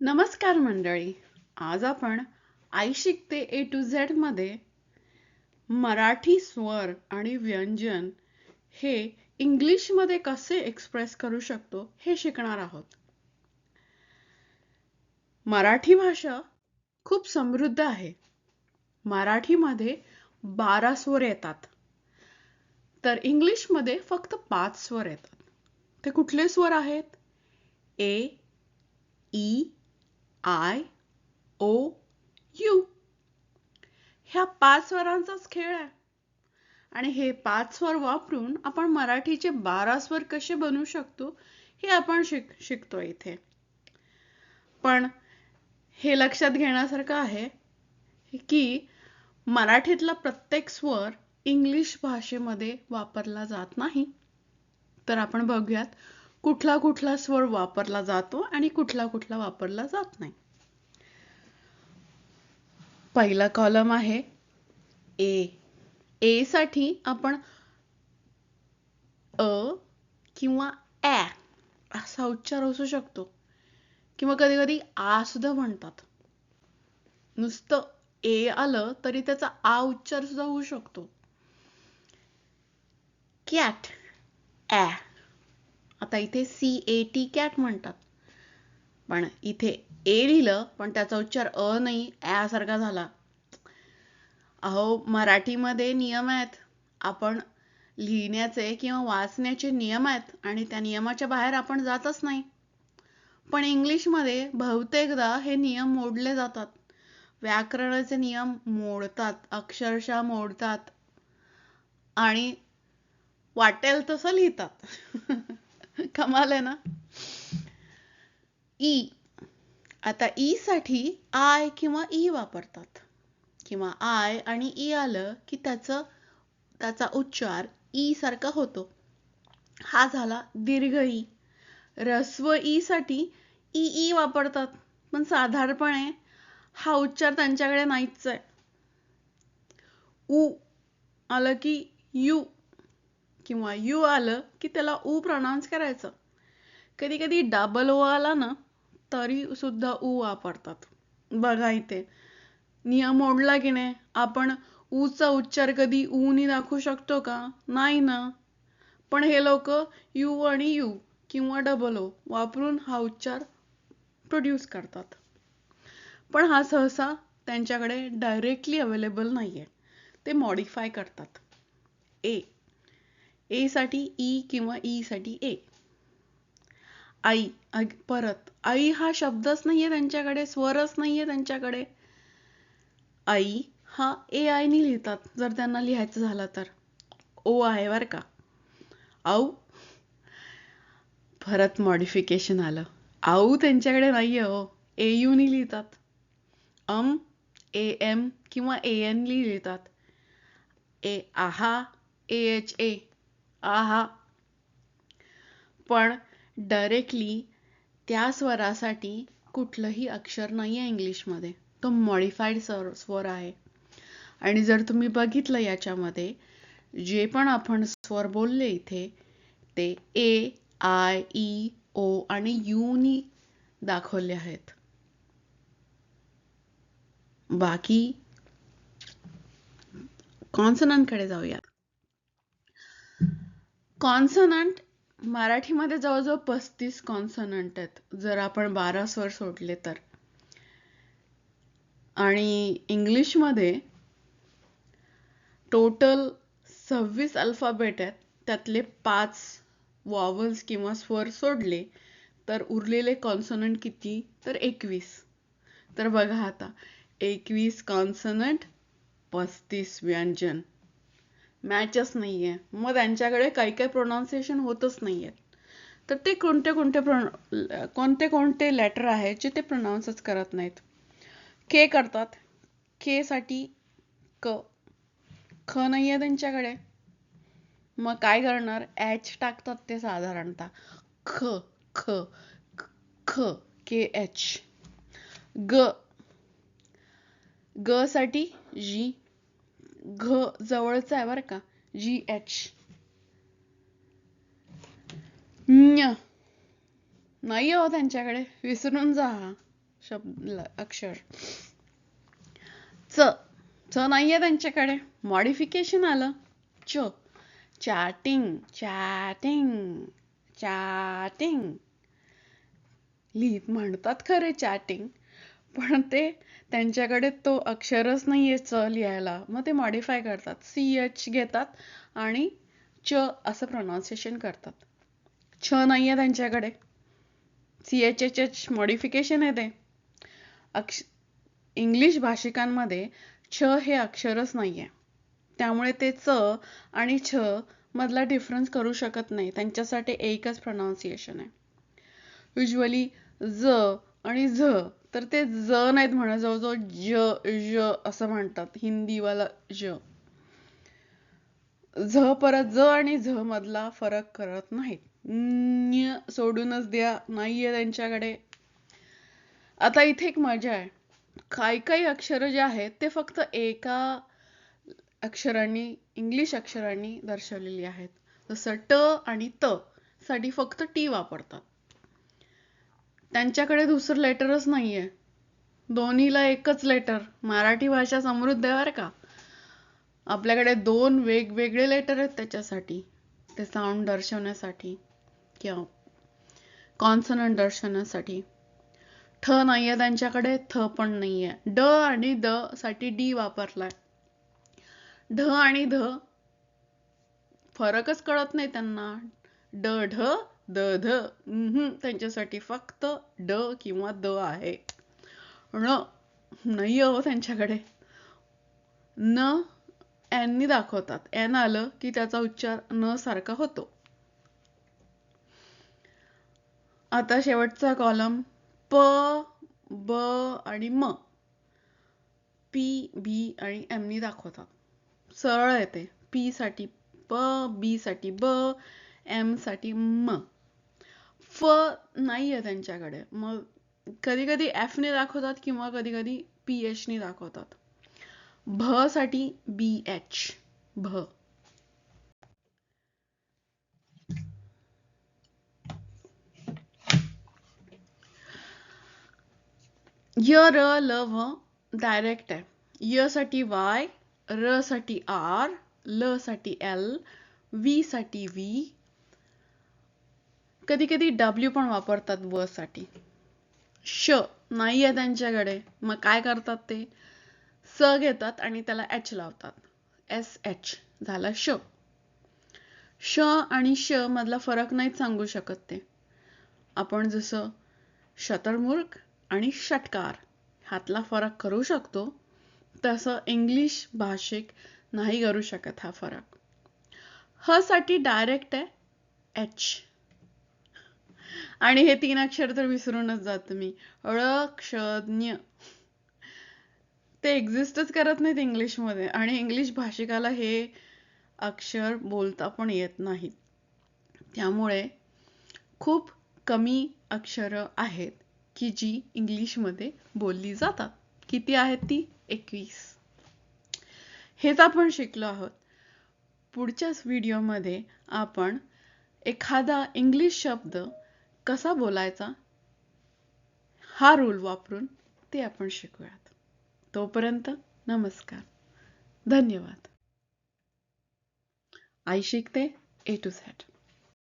नमस्कार मंडळी. आज आपण आई शिकते ए टू झेडमध्ये मराठी स्वर आणि व्यंजन हे इंग्लिशमध्ये कसे एक्सप्रेस करू शकतो हे शिकणार आहोत. मराठी भाषा खूप समृद्ध आहे. मराठीमध्ये बारा स्वर येतात. तर इंग्लिशमध्ये फक्त पाच स्वर येतात. ते कुठले स्वर आहेत? A E e, I O U ह्या पाच स्वरांचाच खेळ आहे. आणि हे पाच स्वर वापरून आपण मराठीचे बारा स्वर कसे बनवू शकतो हे आपण शिक शिकतो इथे. पण हे लक्षात घेण्यासारखं आहे की मराठीतला प्रत्येक स्वर इंग्लिश भाषेमध्ये वापरला जात नाही. तर आपण बघूयात कुठला कुठला स्वर वापरला जातो आणि कुठला कुठला वापरला जात नाही. पहिला कॉलम आहे ए ए साठी आपण अ किंवा ॲ असा उच्चार असू शकतो. किंवा कधी कधी आ सुद्धा म्हणतात. नुसतं ए आलं तरी त्याचा आ उच्चार सुद्धा होऊ शकतो. कॅट ॲ आता इथे सी ए टी कॅट म्हणतात. पण इथे ए लिहिलं पण त्याचा उच्चार अ नाही यासारखा सारखा झाला. अहो मराठीमध्ये नियम आहेत. आपण लिहिण्याचे किंवा वाचण्याचे नियम आहेत आणि त्या नियमाच्या बाहेर आपण जातच नाही. पण इंग्लिशमध्ये बहुतेकदा हे नियम मोडले जातात. व्याकरणाचे नियम मोडतात अक्षरशः मोडतात. आणि वाटेल तसं लिहितात. कमाल आहे ना? ई. आता ई साठी आय किंवा ई वापरतात. किंवा आय आणि ई आलं की त्याचं त्याचा उच्चार ई सारखा होतो. हा झाला दीर्घ ई. रस्व ई साठी ई ई वापरतात. पण साधारणपणे हा उच्चार त्यांच्याकडे नाहीच आहे. उ आलं की यू. किंवा यू आलं की त्याला ऊ प्रनाऊन्स करायचं. कधी कधी डबल ओ आला ना तरी सुद्धा ऊ वापरतात. बघा इथे. नियम मोडला की नाही? आपण ऊचा उच्चार कधी ऊनी दाखवू शकतो का? नाही ना. पण हे लोक यू आणि यू किंवा डबल ओ वापरून हा उच्चार प्रोड्यूस करतात. पण हा सहसा त्यांच्याकडे डायरेक्टली अवेलेबल नाहीये. ते मॉडिफाय करतात. ए. ए साठी ई किंवा ई साठी ए आई परत. आई हा शब्दच नाहीये त्यांच्याकडे स्वरच नाहीये त्यांच्याकडे. आई हा ए आय नी लिहितात जर त्यांना लिहायचं झालं तर. ओ आहे बर का. आऊ परत मॉडिफिकेशन आलं. आऊ त्यांच्याकडे नाहीये हो. ए यू लिहितात. अम ए एम किंवा ए एन लिहितात. ए आहा ए एच ए आहा. पण डायरेक्टली त्या स्वरासाठी कुठलंही अक्षर नाही आहे इंग्लिशमध्ये. तो मॉडिफाईड स्वर स्वर आहे. आणि जर तुम्ही बघितलं याच्यामध्ये जे पण आपण स्वर बोलले इथे ते ए आय ई ओ आणि यूनी दाखवले आहेत. बाकी कॉन्सनंटकडे जाऊयात. कॉन्सनंट मराठीमध्ये जवळजवळ पस्तीस कॉन्सनंट आहेत. जर आपण बारा स्वर सोडले तर. आणि इंग्लिशमध्ये टोटल सव्वीस अल्फाबेट आहेत. त्यातले पाच वॉवल्स किंवा स्वर सोडले तर उरलेले कॉन्सनंट किती? तर एकवीस. तर बघा आता. एकवीस कॉन्सनंट पस्तीस व्यंजन. मॅचच नाहीये. मग त्यांच्याकडे काही काही प्रोनाऊन्सिएशन होतच नाहीये तर ते कोणते कोणते प्रो कोणते कोणते लेटर आहेत जे ते प्रोनाऊन्सच करत नाहीत? के करतात. के साठी क. ख नाहीये त्यांच्याकडे. मग काय करणार? एच टाकतात ते साधारणतः. ख ख ख के एच ग. ग साठी जी घ जवळच आहे बरं का. जी एच नाही हो त्यांच्याकडे. विसरून जा शब्द अक्षर. च. च नाहीये त्यांच्याकडे. मॉडिफिकेशन आलं. च. चॅटिंग चॅटिंग चॅटिंग लिहित म्हणतात खरे चॅटिंग पण ते त्यांच्याकडे तो अक्षरच नाहीये च लिहायला. मग ते मॉडिफाय करतात. सी एच घेतात आणि च असं प्रोनाऊन्सिएशन करतात. छ नाहीये त्यांच्याकडे. C H H H modification आहे ते. अक्ष इंग्लिश भाषिकांमध्ये छ हे अक्षरच नाही आहे त्यामुळे ते च आणि छ मधला डिफरन्स करू शकत नाही. त्यांच्यासाठी एकच प्रोनाऊन्सिएशन आहे. युजली ज आणि झ तर ते ज नाहीत म्हणत जवळजवळ ज ज असं म्हणतात. हिंदीवाला ज. झ परत ज आणि झ मधला फरक करत नाहीत. सोडूनच द्या नाहीये त्यांच्याकडे. आता इथे एक मजा आहे. काही काही अक्षरं जे आहेत ते फक्त एका अक्षरांनी इंग्लिश अक्षरांनी दर्शवलेली आहेत. जसं ट आणि त साठी फक्त टी वापरतात. त्यांच्याकडे दुसरं लेटरच नाहीये. दोन्हीला एकच लेटर मराठी भाषा समृद्ध आहे बरं का? आपल्याकडे दोन वेगवेगळे लेटर आहेत त्याच्यासाठी. ते साऊंड दर्शवण्यासाठी किंवा कॉन्सनंट दर्शवण्यासाठी. ठ नाहीये त्यांच्याकडे थ पण नाहीये. ड आणि द साठी डी वापरलाय. ढ आणि ध. फरकच कळत नाही त्यांना. ड ढ द ध. त्यांच्यासाठी फक्त ड किंवा द आहे. ण. नाही हो त्यांच्याकडे. न एननी दाखवतात. एन आलं की त्याचा उच्चार न सारखा होतो. आता शेवटचा कॉलम प ब आणि म. पी बी आणि एमनी दाखवतात. सरळ येते. पी साठी प बी साठी ब एमसाठी म. फ नाहीये त्यांच्याकडे. मग कधी कधी एफ ने दाखवतात किंवा कधी कधी पी एचने दाखवतात. भ साठी बी एच भ. य र ल व डायरेक्ट आहे. य साठी वाय र साठी आर ल साठी एल व्ही साठी व्ही कधी कधी डब्ल्यू पण वापरतात व साठी. श नाहीये त्यांच्याकडे. मग काय करतात ते? स घेतात आणि त्याला एच लावतात. एस एच झाला श. श आणि श मधला फरक नाहीच सांगू शकत ते. आपण जसं शतरमुर्ग आणि षटकार ह्यातला फरक करू शकतो तसं इंग्लिश भाषिक नाही करू शकत हा फरक. ह साठी डायरेक्ट आहे एच आणि हे तीन अक्षर तर विसरूनच जात मी. अळक्षज्ञ ते एक्झिस्टच करत नाहीत इंग्लिशमध्ये. आणि इंग्लिश भाषिकाला हे अक्षर बोलता पण येत नाहीत. त्यामुळे खूप कमी अक्षरं आहेत की जी इंग्लिशमध्ये बोलली जातात. किती आहेत ती? एकवीस. हेच आपण शिकलो आहोत. पुढच्याच व्हिडिओमध्ये आपण एखादा इंग्लिश शब्द कसा बोलायचा? हा रूल वापरून ते आपण शिकूयात. तोपर्यंत नमस्कार. धन्यवाद. आई शिकते ए टू झेड